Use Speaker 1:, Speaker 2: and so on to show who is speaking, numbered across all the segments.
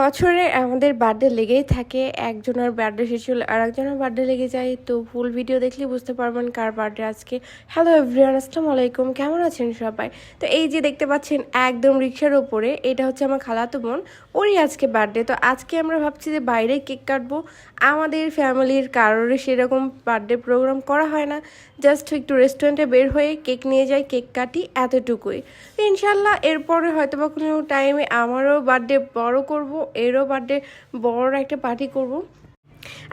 Speaker 1: বছরে আমাদের বার্থডে লেগেই থাকে, একজনের বার্থডে শেষ হলে আর একজনের বার্থডে লেগে যায়, তো ফুল ভিডিও দেখলে বুঝতে পারবেন কার বার্থডে আজকে। হ্যালো এভরিওয়ান আসসালামু আলাইকুম, কেমন আছেন সবাই? তো এই যে দেখতে পাচ্ছেন একদম রিক্সার ওপরে এটা হচ্ছে আমার খালাতো বোন, ওরই আজকে বার্থডে তো আজকে আমরা ভাবছি যে বাইরে কেক কাটবো। আমাদের ফ্যামিলির কারোর সেরকম বার্থডে প্রোগ্রাম করা হয় না। জাস্ট একটু রেস্টুরেন্টে বের হয়ে কেক নিয়ে যাই, কেক কাটি এতটুকুই। ইনশাল্লাহ এরপরে হয়তো বা কোনো টাইমে আমারও বার্থডে বড় করব এরও বার্থডে বড় একটা পার্টি করব।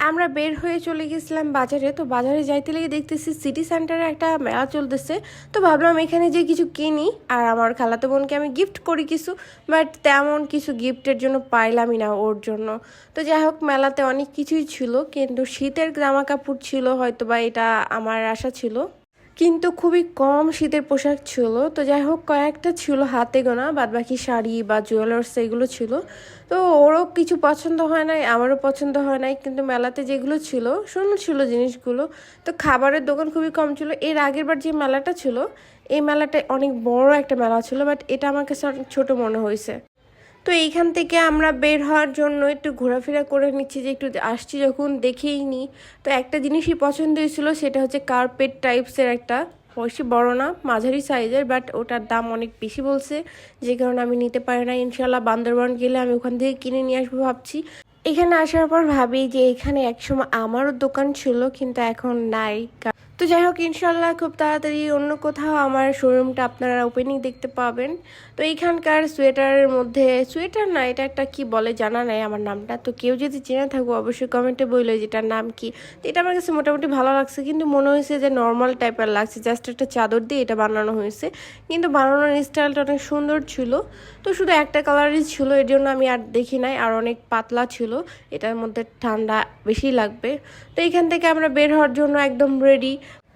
Speaker 1: আমরা বের হয়ে চলে গেছিলাম বাজারে, তো বাজারে যাইতে লেগে দেখতেছি সিটি সেন্টারে একটা মেলা চলতেছে। তো ভাবলাম এখানে যে কিছু কিনি, আর আমার খালাতো বোনকে আমি গিফট করি কিছু বাট তেমন কিছু গিফটের জন্য পাইলামই না ওর জন্য। তো যাই হোক, মেলাতে অনেক কিছুই ছিল, কিন্তু শীতের জামা কাপড় ছিল হয়তো বা এটা আমার আশা ছিল। কিন্তু খুবই কম শীতের পোশাক ছিল। তো যাই হোক, কয়েকটা ছিল হাতে গোনা বাদ বাকি শাড়ি বা জুয়েলার্স এগুলো ছিল। তো ওরও কিছু পছন্দ হয় নাই, আমারও পছন্দ হয় নাই, কিন্তু মেলাতে যেগুলো ছিল, সুন্দর ছিল জিনিসগুলো। তো খাবারের দোকান খুবই কম ছিল। এর আগের বার যে মেলাটা ছিল, এই মেলাটা অনেক বড় একটা মেলা ছিল বাট এটা আমার কাছে অনেক ছোটো মনে হয়েছে। তো এইখান থেকে আমরা বের হওয়ার জন্য একটু ঘোরাফেরা করে নিচ্ছি যে একটু আসছি যখন, দেখেই নিই তো একটা জিনিসই পছন্দ হয়েছিল, সেটা হচ্ছে কার্পেট টাইপসের একটা। বেশি বড় না, মাঝারি সাইজের বাট ওটার দাম অনেক বেশি বলছে। যে কারণে আমি নিতে পারি না। ইনশাল্লাহ বান্দরবান গেলে আমি ওখান থেকে কিনে নিয়ে আসব ভাবছি। এখানে আসার পর ভাবি যে এখানে একসময় আমারও দোকান ছিল, কিন্তু এখন নাই। তো যাই হোক ইনশাল্লাহ খুব তাড়াতাড়ি অন্য কোথাও আমার শোরুমটা আপনারা ওপেনিং দেখতে পাবেন। তো এইখানকার সোয়েটারের মধ্যে সোয়েটার না, এটা একটা কি বলে জানা নাই আমার নামটা। তো কেউ যদি চেনে থাকব অবশ্যই কমেন্টে বলল যেটার নাম কি। তো এটা আমার কাছে মোটামুটি ভালো লাগছে, কিন্তু মনে হয়েছে যে নর্মাল টাইপের লাগছে জাস্ট একটা চাদর দিয়ে এটা বানানো হয়েছে। কিন্তু বানানোর স্টাইলটা অনেক সুন্দর ছিল। তো শুধু একটা কালারই ছিল, এর জন্য আমি আর দেখি নাই, আর অনেক পাতলা ছিল। এটার মধ্যে ঠান্ডা বেশি লাগবে। তো এইখান থেকে আমরা বের হওয়ার জন্য একদম রেডি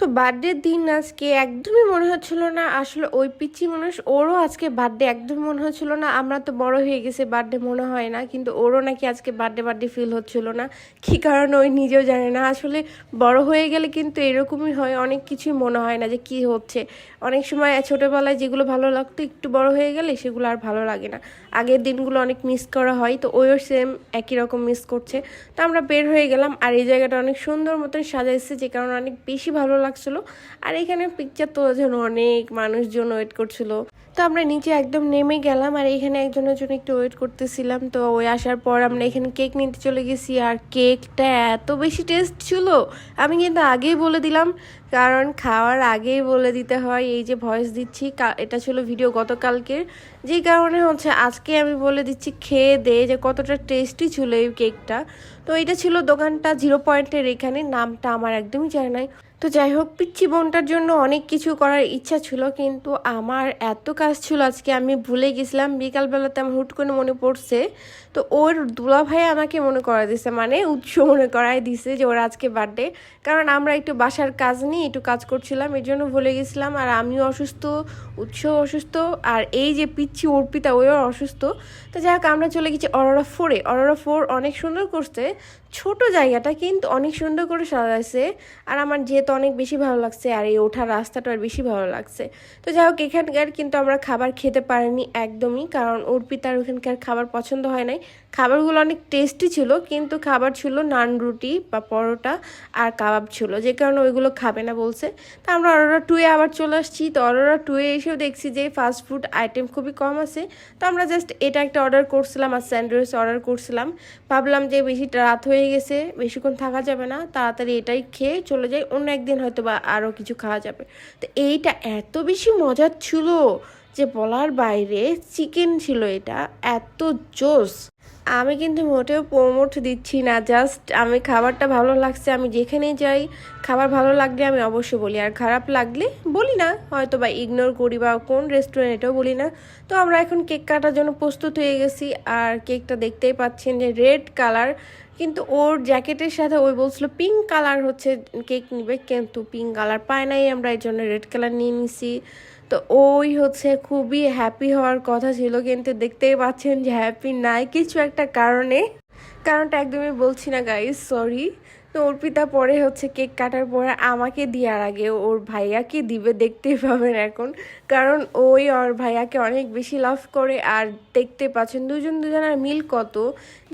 Speaker 1: তো বার্থডের দিন আজকে একদমই মনে হচ্ছিল না। আসলে ওই পিচ্ছি মানুষ, ওরও আজকে বার্থডে একদমই মনে হচ্ছিল না। আমরা তো বড় হয়ে গেছে বার্থডে মনে হয় না। কিন্তু ওরও নাকি আজকে বার্থডে বার্থডে ফিল হচ্ছিল না। কী কারণে ওই নিজেও জানে না। আসলে বড় হয়ে গেলে কিন্তু এরকমই হয়। অনেক কিছুই মনে হয় না যে কি হচ্ছে। অনেক সময় ছোটোবেলায় যেগুলো ভালো লাগতো, একটু বড় হয়ে গেলে সেগুলো আর ভালো লাগে না। আগের দিনগুলো অনেক মিস করা হয়। তো ওইও সেম একই রকম মিস করছে। তো আমরা বের হয়ে গেলাম। আর এই জায়গাটা অনেক সুন্দর মতন সাজাইছে, যে কারণে অনেক বেশি ভালো লাগছিল। আর এখানে পিকচার তোলার জন্য অনেক মানুষজন ওয়েট করছিল। তো আমরা নিচে একদম নেমে গেলাম আর এখানে একজনের জন্য একটু ওয়েট করতেছিলাম। তো ওই আসার পর আমরা এখানে কেক নিতে চলে গেছি। আর কেকটা এত বেশি টেস্ট ছিল। আমি কিন্তু আগেই বলে দিলাম কারণ খাওয়ার আগেই বলে দিতে হয়, এই যে ভয়েস দিচ্ছি এটা ছিল ভিডিও গতকালকের। যে কারণে হচ্ছে আজকে আমি বলে দিচ্ছি, খেয়ে দে যে কতটা টেস্টি ছিল এই কেকটা তো এটা ছিল দোকানটা জিরো পয়েন্টের এখানে, নামটা আমার একদমই জানা নাই। তো যাই হোক পিচ্ছি বোনটার জন্য অনেক কিছু করার ইচ্ছা ছিল, কিন্তু আমার এত কাজ ছিল আজকে, আমি ভুলে গেছিলাম, বিকালবেলাতে আমার হুট করে মনে পড়ছে। তো ওর দুলা ভাই আমাকে মনে করা দিছে মানে উৎস মনে করাই দিছে যে ওর আজকে বার্থডে কারণ আমরা একটু বাসার কাজ নিয়ে একটু কাজ করছিলাম, এর জন্য ভুলে গেছিলাম। আর আমিও অসুস্থ উৎস অসুস্থ, আর এই যে পিচ্ছি অর্পিতা, ওইও অসুস্থ। তো যাই হোক, আমরা চলে গেছি অরোরা ফোরে অরোরা ফোর অনেক সুন্দর করছে। ছোট জায়গাটা কিন্তু অনেক সুন্দর করে সাজাইছে। আর আমার যেহেতু অনেক বেশি ভালো লাগছে, আর এই ওঠার রাস্তাটা আর বেশি ভালো লাগছে। তো যাই হোক, এখানকার কিন্তু আমরা খাবার খেতে পারিনি একদমই, কারণ অর্পিতার ওখানকার খাবার পছন্দ হয় নাই। খাবারগুলো অনেক টেস্টি ছিল, কিন্তু খাবার ছিল নান রুটি বা পরোটা আর কাবাব ছিল। যে কারণে ওইগুলো খাবে না। বলছে, তো আমরা অরোরা টুয়ে আবার চলে আসছি। তো অরোরা টুয়ে এসেও দেখছি যে ফাস্ট ফুড আইটেম খুবই কম আছে। তো আমরা জাস্ট এটা একটা অর্ডার করছিলাম আর স্যান্ডউইচ অর্ডার করছিলাম। ভাবলাম যে বেশি রাত হয়ে গেছে, বেশিক্ষণ থাকা যাবে না, তাড়াতাড়ি এটাই খেয়ে চলে যাই। অন্য একদিন হয়তো বা আরও কিছু খাওয়া যাবে। তো এইটা এত বেশি মজার ছিল। যে বলার বাইরে চিকেন ছিল এটা, এত জোস। আমি কিন্তু মোটেও প্রমোট দিচ্ছি না জাস্ট আমি খাবারটা ভালো লাগছে, আমি যেখানে যাই, খাবার ভালো লাগলে আমি অবশ্যই বলি, আর খারাপ লাগলে বলি না। হয়তো বা ইগনোর করি বা কোন রেস্টুরেন্ট এটাও বলি না। তো আমরা এখন কেক কাটার জন্য প্রস্তুত হয়ে গেছি, আর কেকটা দেখতেই পাচ্ছেন যে রেড কালার কিন্তু ওর জ্যাকেটের সাথে ওই বলছিল পিঙ্ক কালার হচ্ছে কেক নিবে, কিন্তু পিঙ্ক কালার পায় নাই, আমরা এই জন্য রেড কালার নিয়ে নিছি। তো ওই হচ্ছে খুবই হ্যাপি হওয়ার কথা ছিল, কিন্তু দেখতেই পাচ্ছেন যে হ্যাপি নাই কিছু একটা কারণে। কারণটা একদমই বলছি না গাইজ সরি তো অর্পিতা পরে হচ্ছে কেক কাটার পরে আমাকে দেওয়ার আগে ওর ভাইয়াকে দিবে দেখতেই পাবেন এখন। কারণ ওই ওর ভাইয়াকে অনেক বেশি লাভ করে আর দেখতে পাচ্ছেন দুজন দুজনের মিল কত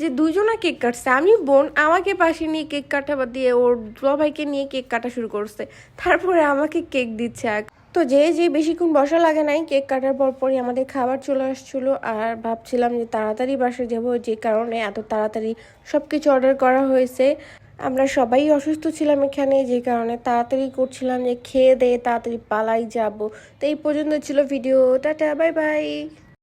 Speaker 1: যে দুজনা কেক কাটছে। আমি বোন, আমাকে পাশে নিয়ে কেক কাটা দিয়ে ওর ভাইকে নিয়ে কেক কাটা শুরু করছে। তারপরে আমাকে কেক দিচ্ছে তো যে যে বেশিক্ষণ বসা লাগে নাই, কেক কাটার পর পরই আমাদের খাবার চলে আসছিল আর ভাবছিলাম যে তাড়াতাড়ি বাসায় যাব যে কারণে এত তাড়াতাড়ি সব কিছু অর্ডার করা হয়েছে। আমরা সবাই অসুস্থ ছিলাম এখানে, যে কারণে তাড়াতাড়ি করছিলাম যে খেয়ে দেয়ে তাড়াতাড়ি পালাই যাব। তো এই পর্যন্ত ছিল ভিডিও। Tata, bye bye.